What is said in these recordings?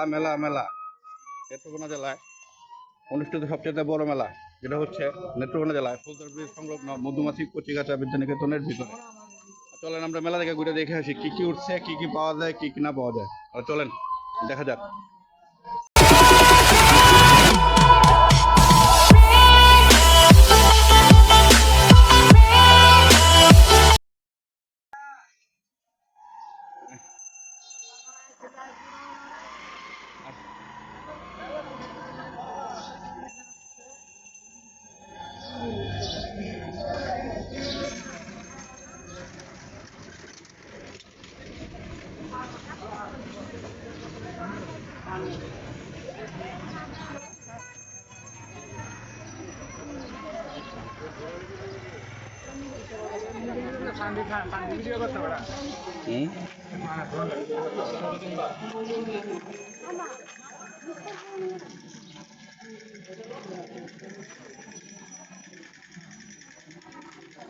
মেলা মেলা। নেত্রকোনা জেলায় অনুষ্ঠিত সবচেয়ে বড় মেলা, যেটা হচ্ছে নেত্রকোনা জেলায় ফুলদার ব্রিজ সংলগ্ন মধুমাছি কচিকাচা বিদ্যানিকেতনের ভিতরে। চলেন আমরা মেলা দেখে ঘুরে দেখে আসি, কি কি উঠছে, কি কি পাওয়া যায়, কি কি না পাওয়া যায়। চলেন, দেখা যাক।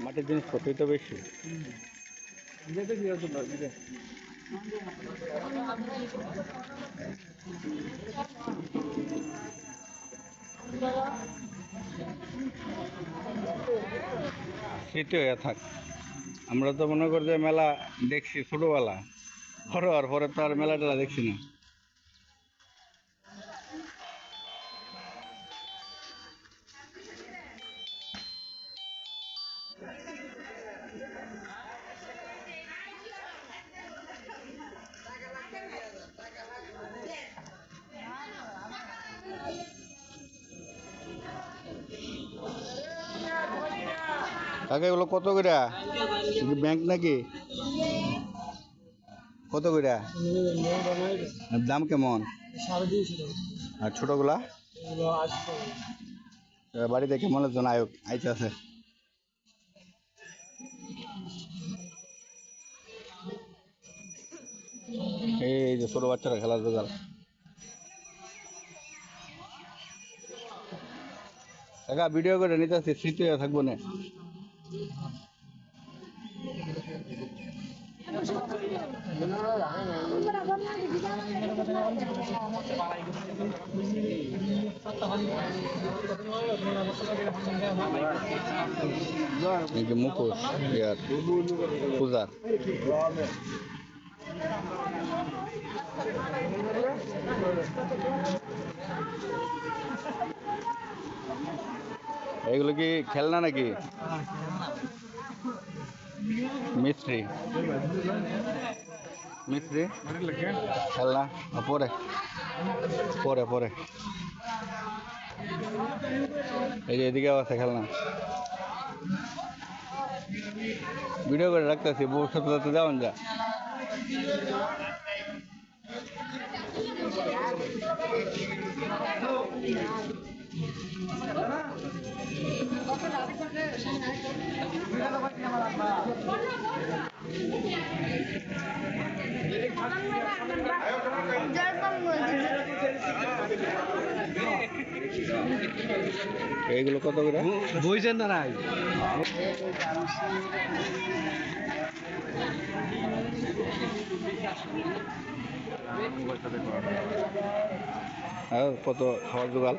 মাটির জিনিসপত্রই তো বেশি। থাক। আমরা তো মনে করি যে মেলা দেখছি ছোটবেলা। বড় হওয়ার পরে তো আর মেলা টেলা দেখছি না। কাকা এগুলো কত করে? ব্যাংক নাকি? কত করে? দাম কেমন? আর ছোটগুলা? বাড়িতে কেমন একজন আয়ক, আইতে আছে? এই যে ছোট বাচ্চারা খেলার দোকান কাকা ভিডিও করে নিতে আসছি থাকব না। মুখোশ ইয়ার পূজার। এগুলো কি খেলনা নাকি? মিস্ত্রি। মিস্ত্রি? খেলনা। পরে। পরে পরে। এই যে এদিকেও আছে খেলনা। ভিডিও করে রাখতেছি, ভবিষ্যতে যাতে যাওয়ান যা এইগুলো কত করে? বইছেন না নাই হ্যাঁ কত খাওয়ার জোগাল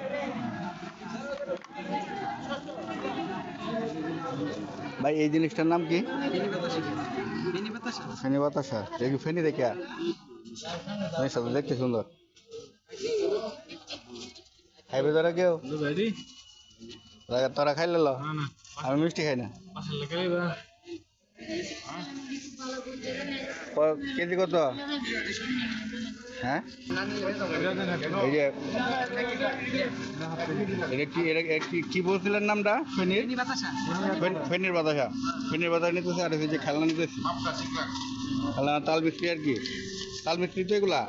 ভাই এই জিনিসটার নাম কি? ফেনি বাতাসা। দেখি ফেনি দেখে জিনিসটা তো দেখতে সুন্দর। খাইবে তোরা কেউ? তোরা- তোরা খাইলে আমি মিষ্টি খাই না। কেজি কত? হ্যাঁ? এই যে এটা কি এটা কি বলছিলেন নামটা? ফেনির? ফেন- ফেনির বাতাসা। ফেনির বাতাসা নিতেছে আর যে খেলনা নিতেছি। খেলনা তাল মিস্ত্রি আর কি। তাল মিস্ত্রি তো এগুলা?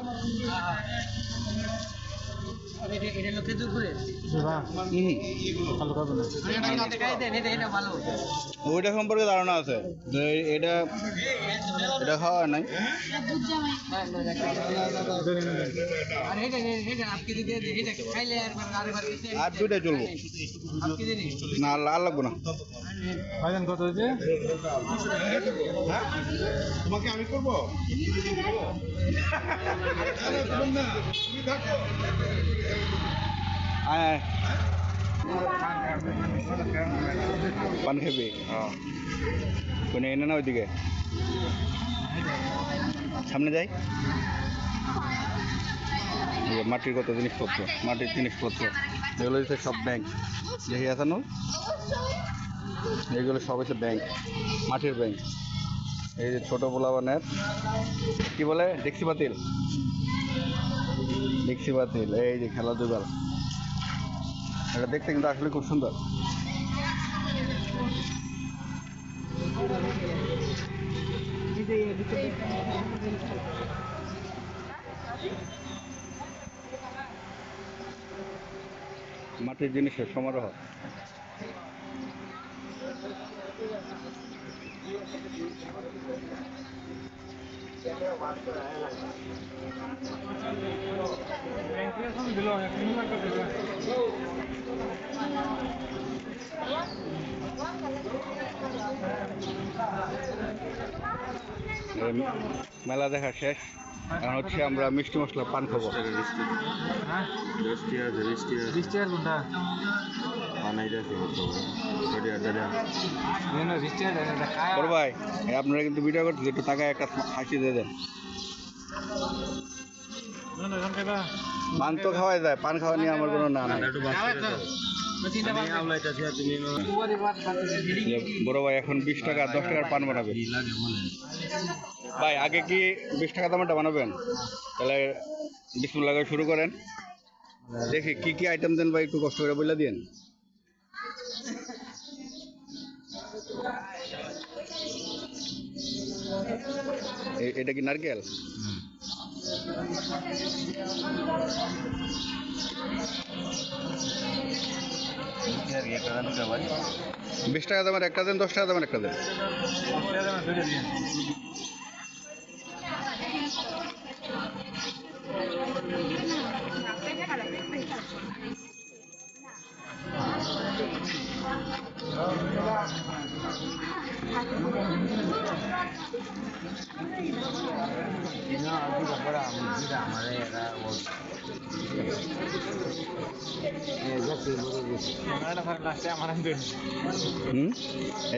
ওইটা সম্পর্কে ধারণা আছে যে এটা এটা খাওয়া নাই। আর দুইটাই চলবো। না আর লাগবো না। কত হয়েছে? তোমাকে আমি করব? আয়। পান খাবি? কোনে এনে না ওইদিকে? সামনে যাই। মাটির কত জিনিসপত্র মাটির জিনিসপত্র। এগুলো হচ্ছে সব ব্যাংক দেখি আছে না এগুলো সব হচ্ছে ব্যাংক মাটির ব্যাংক এই যে ছোটো পোলাবানের। কি বলে? ডেক্সি বাতিল ডেক্সি বাতিল এই যে খেলা জোগাল এটা দেখতে কিন্তু আসলে খুব সুন্দর। মাটির জিনিসের সমারোহ। লাগবে এই মেলা দেখা শেষ। এখন হচ্ছে আমরা মিষ্টি মশলা পান খাব। বড় ভাই আপনারা কিন্তু ভিডিও করছেন একটু টাকায় একটা হাসি দিয়ে দেন। পান তো খাওয়াই যায় পান খাওয়া নিয়ে আমার কোনো না বড় ভাই এখন বিশ টাকা দশ টাকার পান বানাবে। লাগে ভাই আগে কি বিশ টাকা দামেরটা বানাবেন? তাহলে বিস্কুট লাগাই শুরু করেন। দেখি কি কি আইটেম দেন ভাই একটু কষ্ট করে বলে দিন এটা কি নারকেল? বিশ টাকা দামের একটা দেন দশ টাকা দামের একটা দেন।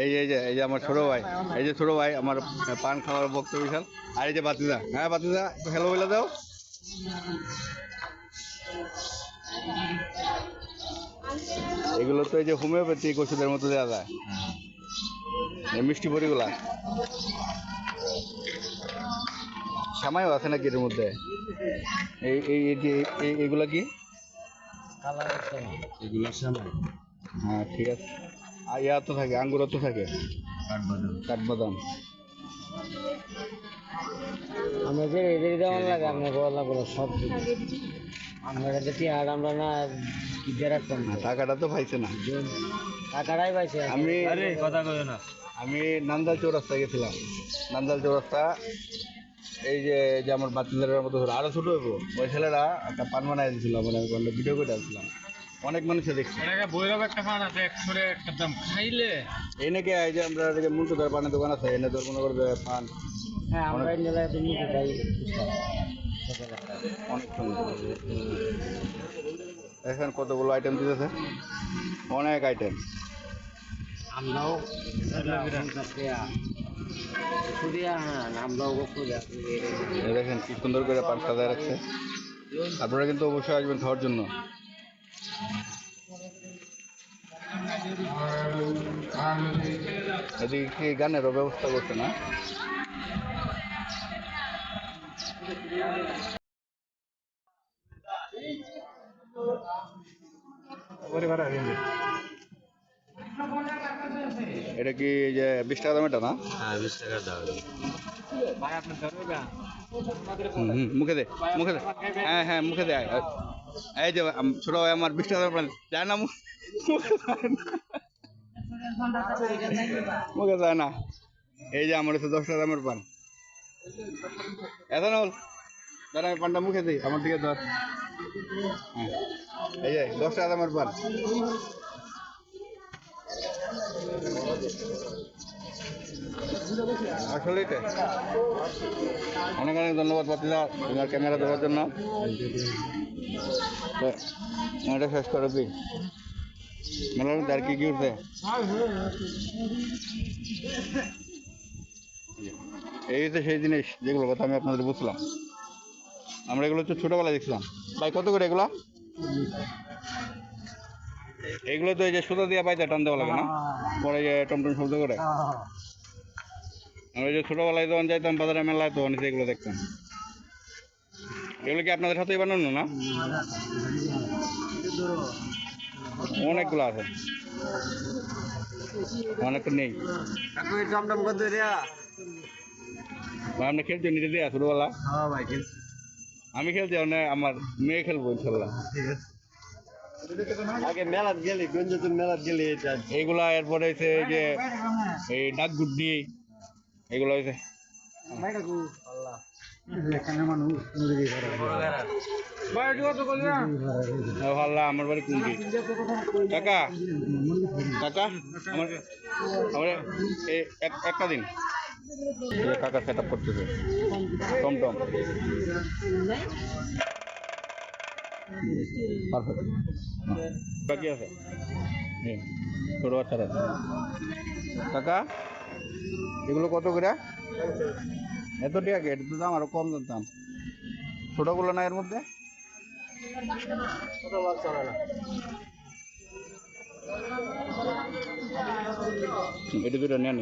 এই এই যে এই যে আমার ছোটো ভাই, এই যে ছোটো ভাই, আমার পান খাওয়ার বক্ত বিশাল। আর এই যে বাতিদা হ্যাঁ বাতিদা হ্যালো বলে দাও। এগুলো তো এই যে হোমিওপ্যাথিক ওষুধের মতো দেওয়া যায়। মিষ্টি বড়িগুলা। সামাইও আছে নাকি এর মধ্যে? এই এই, এইগুলা কি? হ্যাঁ ঠিক আছে। আর ইয়া তো থাকে আঙ্গুর তো থাকে। কাঠবাদাম। কাঠবাদাম। আমরা যে এদের দেওয়ার লাগে আমরা বলা বলো সব। আমরা আর আমরা না টাকাটা তো পাইছে না। টাকাটাই পাইছে। আমি আরে কথা কইও না। আমি নান্দাল চৌরাস্তা গেছিলাম। নান্দাল চৌরাস্তা এই যে এই যে আমার বাচ্চাদের মতো ছিল, আরও ছোট হইব। ওই ছেলেরা একটা পান বানাই দিয়েছিল মানে আমি ভিডিও করে আসছিলাম অনেক মানুষে দেখছি। একটা পান আছে একশো একটা দাম। খাইলে? এই নাকি এই যে আমরা এদিকে মুন্টুদার পানের দোকান আছে এনে তোর মনে করবে পান। হ্যাঁ আমরা অনেক সুন্দর। কতগুলো আইটেম দিতেছে? অনেক আইটেম আমরাও দেখেন কি সুন্দর করে পান সাজায় রাখছে আপনারা কিন্তু অবশ্যই আসবেন খাওয়ার জন্য। এদিকে কি গানেরও ব্যবস্থা করছে না? পরিবার আর এটা কি যে বিশ টাকা দামেরটা না? হ্যাঁ বিশ টাকা দাও ভাই আপনার ধরবে হুম, হুম, মুখে দে মুখে দে। হ্যাঁ হ্যাঁ মুখে দে। এই যে ছোট ভাই আমার বিশ টাকা প্রাণ যায় না মুখে যায় না। এই যে আমার হচ্ছে দশ টাকা দামের পান হল দাঁড়া আমি পানটা মুখে দিই আমার দিকে ধর। হ্যাঁ এই যে দশ টাকা দামের পান আসলে অনেক অনেক ধন্যবাদ পাতিদা, তোমার ক্যামেরা দেওয়ার জন্য। এটা শেষ করে দিই মেলার আর কি উঠছে? এই হচ্ছে সেই জিনিস যেগুলো কথা আমি আপনাদের বুঝলাম। আমরা এগুলো হচ্ছে ছোটোবেলায় দেখছিলাম। ভাই, কত করে এগুলো? এগুলো তো এই যে সুতো দিয়ে পাইতে টান দেওয়া লাগে না? পরে যে টমটম শব্দ করে। আমরা যে ছোটোবেলায় যখন যাইতাম বাজারে মেলায় তখন এগুলো দেখতাম। এগুলো কি আপনাদের হাতেই বানানো না? অনেকগুলো আছে। অনেকটা নেই। আপনি খেলছেন নিজে দিয়ে ছোটোবেলা হ্যাঁ ঠিক আমি খেলছি অনেক আমার মেয়ে খেলব ইনশাল্লাহ। আগে মেলাত গেলি গঞ্জতুন মেলাত গেলি এটা এইগুলা এরপরে হচ্ছে যে এই ডাক গুড্ডি এগুলো হয়েছে আমার বাড়ি কুন্দি কাকা কাকা আমার আমার এক- একটা দিন। এই যে কাকা সেট আপ করতেছে টমটম পারফেক্ট। বাকি আছে? ছোট বাচ্চারা কাকা এগুলো কত করে? এত টাকা? এটা তো দাম আরও কম জানতাম ছোটগুলো না এর মধ্যে? এটা দুটো নেন